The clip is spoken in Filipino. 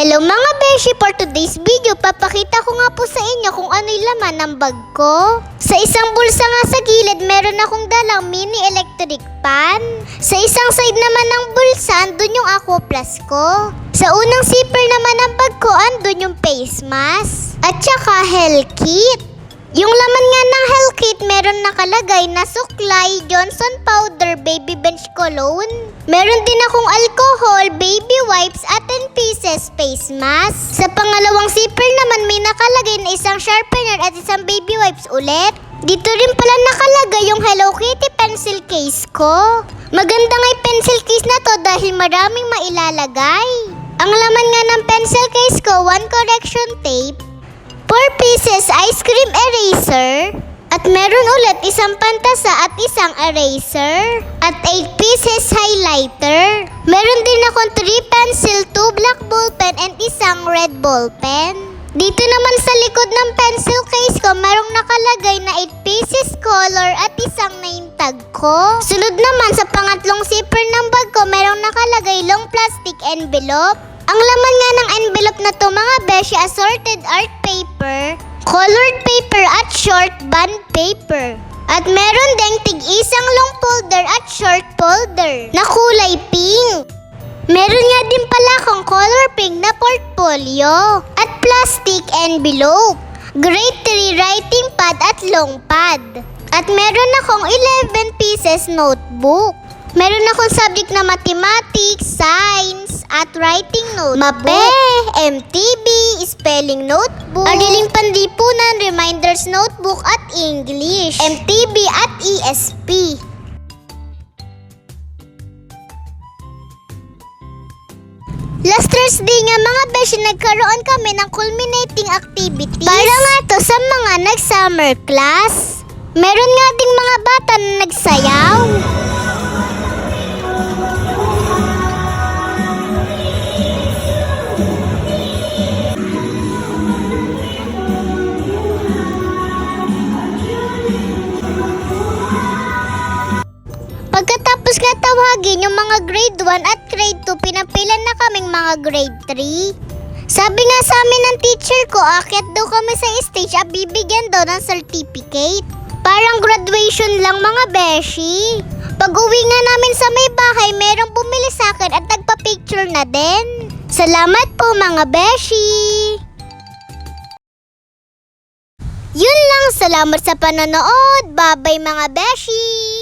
Hello mga beshi! For today's video, papakita ko nga po sa inyo kung ano yung laman ng bag ko. Sa isang bulsa nga sa gilid, meron akong dalang mini electric pan. Sa isang side naman ng bulsa, andun yung aqua plus ko. Sa unang zipper naman ng bag ko, andun yung face mask. At saka hell kit. Yung laman nga ng hell kit, meron nakalagay na suklay, Johnson powder, baby bench cologne. Meron din akong alcohol, baby wipes at 10 pieces face mask. Sa pangalawang zipper naman may nakalagay na isang sharpener at isang baby wipes ulit. Dito rin pala nakalagay yung Hello Kitty pencil case ko. Maganda nga yung pencil case na to dahil maraming mailalagay. Ang laman nga ng pencil case ko, one correction tape, 4 pieces ice cream eraser, at meron ulit isang pantasa at isang eraser, at 8 pieces highlighter. Meron din akong 3 pencil, 2 black ballpen, and isang red ballpen. Dito naman sa likod ng pencil case ko, merong nakalagay na 8 pieces color at isang name tag ko. Sunod naman sa pangatlong zipper ng bag ko, merong nakalagay long plastic envelope. Ang laman envelope na to mga beshi assorted art paper, colored paper at short band paper. At meron ding tig isang long folder at short folder na kulay pink. Meron nga din pala akong color pink na portfolio at plastic envelope, grade 3 writing pad at long pad. At meron akong 11 pieces notebook. Meron akong subject na mathematics, science, writing notebook. Mape, MTB, spelling notebook, Ariling Panlipunan, reminders notebook, at English, MTB at ESP. Last Thursday nga mga beshi, nagkaroon kami ng culminating activities. Para nga to sa mga nag-summer class. Meron nga ding mga bata na nagsayaw. Tawagin yung mga grade 1 at grade 2, pinapilan na kaming mga grade 3. Sabi nga sa amin ng teacher ko, akit daw kami sa stage at bibigyan daw ng certificate. Parang graduation lang mga beshi. Pag uwi nga namin sa may bahay, merong bumili sa akin at nagpa-picture na din. Salamat po mga beshi! Yun lang, salamat sa panonood. Bye-bye mga beshi!